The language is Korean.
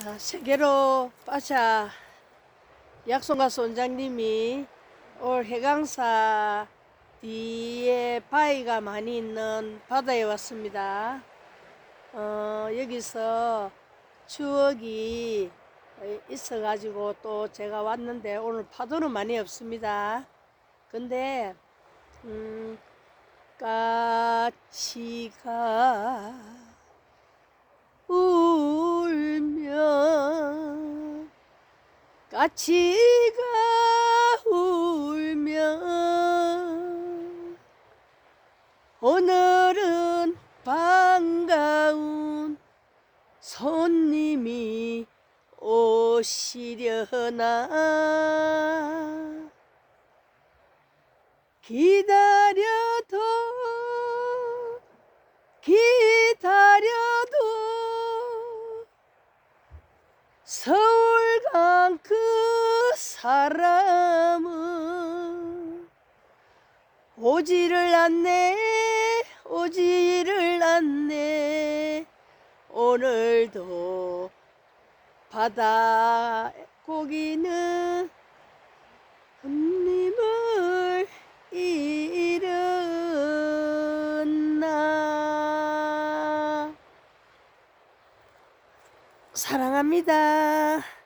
자, 세계로 빠샤 약송가수 원장님이 올 해강사 뒤에 바위가 많이 있는 바다에 왔습니다. 어, 여기서 추억이 있어가지고 또 제가 왔는데 오늘 파도는 많이 없습니다. 근데 음, 까치가 까치가 울면 오늘은 반가운 손님이 오시려나 기다려도 기다려도 서울 강그 사람은 오지를 않네 오지를 않네 오늘도 바다 고기는 손님을 잃었나 사랑합니다.